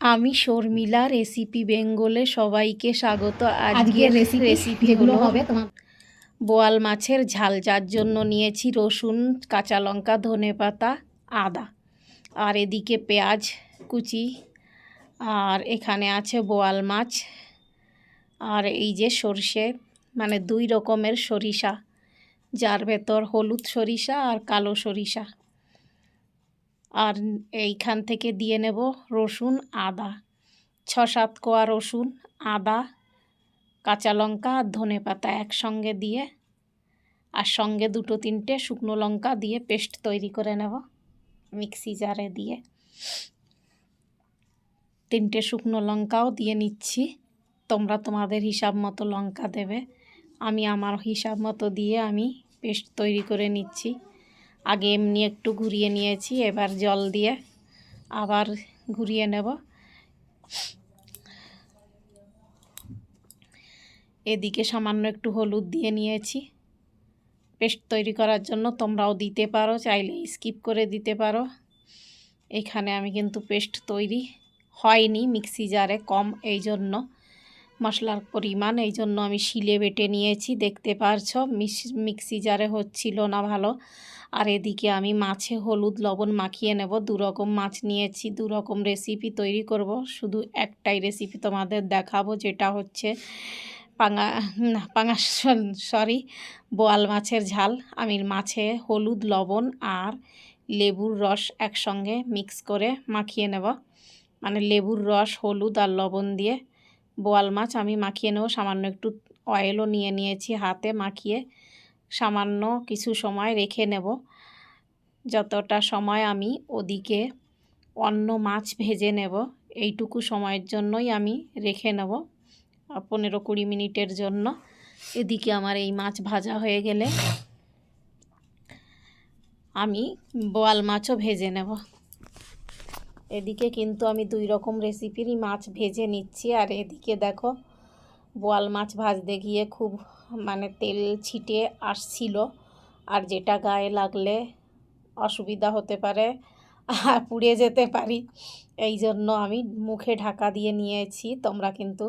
আমি শর্মিলা রেসিপি বেঙ্গলে সবাইকে স্বাগত। আজকের রেসিপি হলো হবে তোমার বোয়াল মাছের ঝাল যার জন্য নিয়েছি রসুন কাঁচা লঙ্কা ধনে পাতা আদা। আর এদিকে পেঁয়াজ কুচি আর এখানে আছে বোয়াল মাছ। আর এই যে সর্ষে মানে দুই রকমের সরিষা যার ভেতর হলুদ সরিষা আর কালো সরিষা। আর এইখান থেকে দিয়ে নেব রসুন, আদা। ছ সাত কোয়া রসুন, আদা, কাঁচা লঙ্কা আর ধনে পাতা একসঙ্গে দিয়ে আর সঙ্গে দুটো তিনটে শুকনো লঙ্কা দিয়ে পেস্ট তৈরি করে নেব মিক্সি জারে দিয়ে। তিনটে শুকনো লঙ্কাও দিয়ে নিচ্ছি। তোমরা তোমাদের হিসাব মতো লঙ্কা দেবে। আমি আমার হিসাব মতো দিয়ে আমি পেস্ট তৈরি করে নিচ্ছি। আগে এমনি একটু ঘুরিয়ে নিয়েছি, এবার জল দিয়ে আবার ঘুরিয়ে নেব। এদিকে সামান্য একটু হলুদ দিয়ে নিয়েছি। পেস্ট তৈরি করার জন্য তোমরাও দিতে পারো, চাইলে স্কিপ করে দিতে পারো। এখানে আমি কিন্তু পেস্ট তৈরি হয়নি, মিক্সি জারে কম এই জন্য মশলার পরিমাণ, এই জন্য আমি শিলে বেটে নিয়েছি। দেখতে পারছ মিক্সি জারে হচ্ছিল না ভালো। আর এদিকে আমি মাছে হলুদ লবণ মাখিয়ে নেব। দু রকম মাছ নিয়েছি দু রকম রেসিপি তৈরি করব। শুধু একটাই রেসিপি তোমাদের দেখাবো, যেটা হচ্ছে পাঙা, না, পাঙা সরি, বোয়াল মাছের ঝাল। আমি মাছে হলুদ লবণ আর লেবুর রস একসঙ্গে মিক্স করে মাখিয়ে নেব। মানে লেবুর রস, হলুদ আর লবণ দিয়ে বোয়াল মাছ আমি মাখিয়ে নেব। সামান্য একটু অয়েলও নিয়ে নিয়েছি হাতে, মাখিয়ে সামান্য কিছু সময় রেখে নেব। যতটা সময় আমি ওদিকে অন্য মাছ ভেজে নেব, এইটুকু সময়ের জন্যই আমি রেখে নেব। পনেরো কুড়ি মিনিটের জন্য এদিকে আমার এই মাছ ভাজা হয়ে গেলে আমি বোয়াল মাছও ভেজে নেব। এদিকে কিন্তু আমি দুই রকম রেসিপিরই মাছ ভেজে নিচ্ছি। আর এদিকে দেখো, বোয়াল মাছ ভাজতে গিয়ে খুব মানে তেল ছিটে আসছিল। আর যেটা গায়ে লাগলে অসুবিধা হতে পারে পুড়ে যেতে পারি। এই জন্য আমি মুখে ঢাকা দিয়ে নিয়েছি। তোমরা কিন্তু,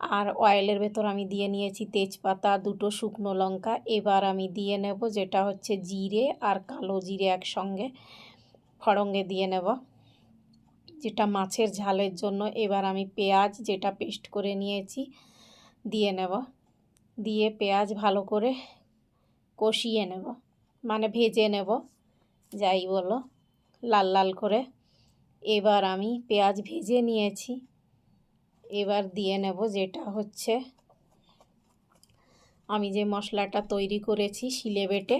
আর অয়েলের ভেতর আমি দিয়ে নিয়েছি তেজপাতা, দুটো শুকনো লঙ্কা। এবার আমি দিয়ে নেব যেটা হচ্ছে জিরে আর কালো জিরে একসঙ্গে ফড়ঙ্গে দিয়ে নেব। যেটা মাছের ঝালের জন্য, এবার আমি পেঁয়াজ যেটা পেস্ট করে নিয়েছি, দিয়ে নেব। দিয়ে পেঁয়াজ ভালো করে কষিয়ে নেব মানে ভেজে নেব, যাই বলো, লাল লাল করে। এবার আমি পেঁয়াজ ভেজে নিয়েছি, এবার দিয়ে নেব যেটা হচ্ছে, আমি যে মশলাটা তৈরি করেছি শিলে বেটে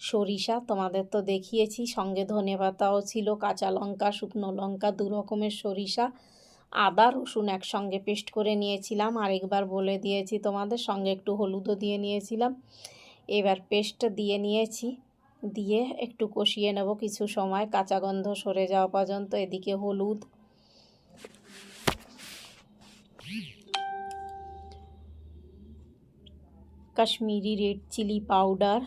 সরিষা তোমাদের তো দেখিয়েছি, সঙ্গে ধনে পাতাও ছিল, কাঁচা লঙ্কা, শুকনো লঙ্কা, দু রকমের সরিষা। আদা, রসুন একসঙ্গে পেস্ট করে নিয়েছিলাম আরেকবার বলে দিয়েছি তোমাদের, সঙ্গে একটু হলুদও দিয়ে নিয়েছিলাম। এবার পেস্ট দিয়ে নিয়েছি, দিয়ে একটু কষিয়ে নেব কিছু সময়, কাঁচা গন্ধ সরে যাওয়া পর্যন্ত, এদিকে হলুদ। Kashmiri red chilli powder.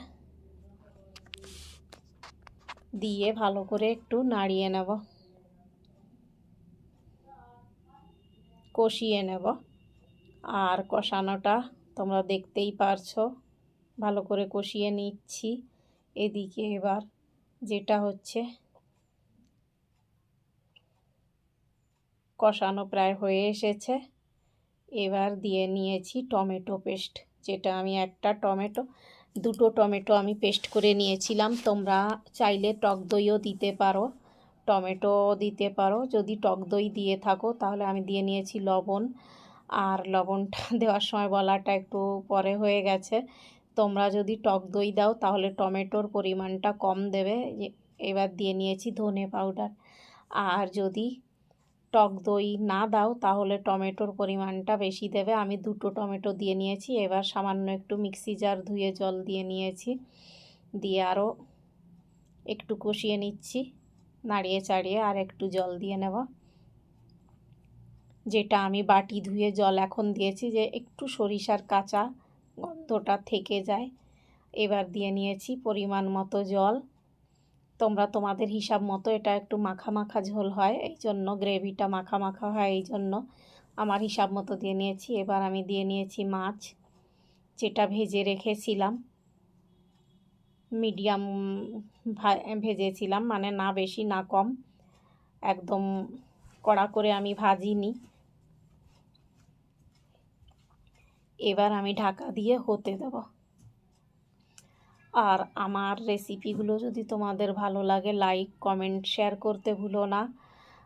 দিয়ে ভালো করে একটু নাড়িয়ে নেব। কষিয়ে নেব। আর কষানোটা তোমরা দেখতেই পারছ। ভালো করে কষিয়ে নিচ্ছি। এদিকে এবার যেটা হচ্ছে, কষানো প্রায় হয়ে এসেছে। এবার দিয়ে নিয়েছি টমেটো পেস্ট, যেটা আমি একটা টমেটো দুটো টমেটো আমি পেস্ট করে নিয়েছিলাম। তোমরা চাইলে টক দইও দিতে পারো। টমেটো দিতে পারো। যদি টক দই দিয়ে থাকো, তাহলে আমি দিয়ে নিয়েছি লবণ। আর লবণটা দেওয়ার সময় বলাটা একটু পরে হয়ে গেছে। তোমরা যদি টক দই দাও, তাহলে টমেটোর পরিমাণটা কম দেবে। এবার দিয়ে নিয়েছি ধনে পাউডার। আর যদি টক দই না দাও, তাহলে টমেটোর পরিমাণটা বেশি দেবে। আমি দুটো টমেটো দিয়ে নিয়েছি, এবার সামান্য একটু মিক্সি জার ধুয়ে জল দিয়ে নিয়েছি। দিয়ে আরও একটু কষিয়ে নিচ্ছি, নাড়িয়ে চাড়িয়ে আর একটু জল দিয়ে নেব। যেটা আমি বাটি ধুয়ে জল এখন দিয়েছি যে একটু সরিষার কাঁচা গন্ধটা থেকে যায়। এবার দিয়ে নিয়েছি পরিমাণ মতো জল। তোমরা তোমাদের হিসাব মতো এটা একটু মাখা মাখা ঝোল হয়, এই জন্য গ্রেভিটা মাখা মাখা হয়, এই জন্য আমার হিসাব মতো দিয়ে নিয়েছি। এবার আমি দিয়ে নিয়েছি মাছ, যেটা ভেজে রেখেছিলাম। মিডিয়াম ভেজেছিলাম মানে না বেশি, না কম। একদম কড়া করে আমি ভাজিনি। এবার আমি ঢাকা দিয়ে হতে দেব। আর আমার রেসিপিগুলো যদি তোমাদের ভালো লাগে লাইক কমেন্ট শেয়ার করতে ভুলো না।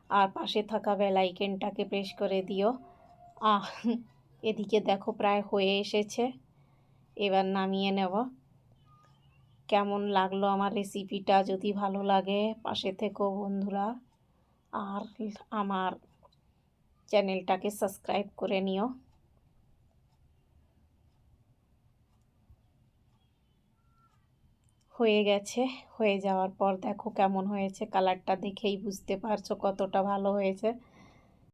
আর পাশে থাকা বেলাইকেনটাকে প্রেস করে দিও। এদিকে দেখো প্রায় হয়ে এসেছে। এবার নামিয়ে নেব। কেমন লাগল আমার রেসিপিটা যদি ভালো লাগে, পাশে থেকো বন্ধুরা। আর আমার চ্যানেলটাকে সাবস্ক্রাইব করে নিও। হয়ে গেছে। হয়ে যাওয়ার পর দেখো কেমন হয়েছে। কালারটা দেখেই বুঝতে পারছ কতটা ভালো হয়েছে।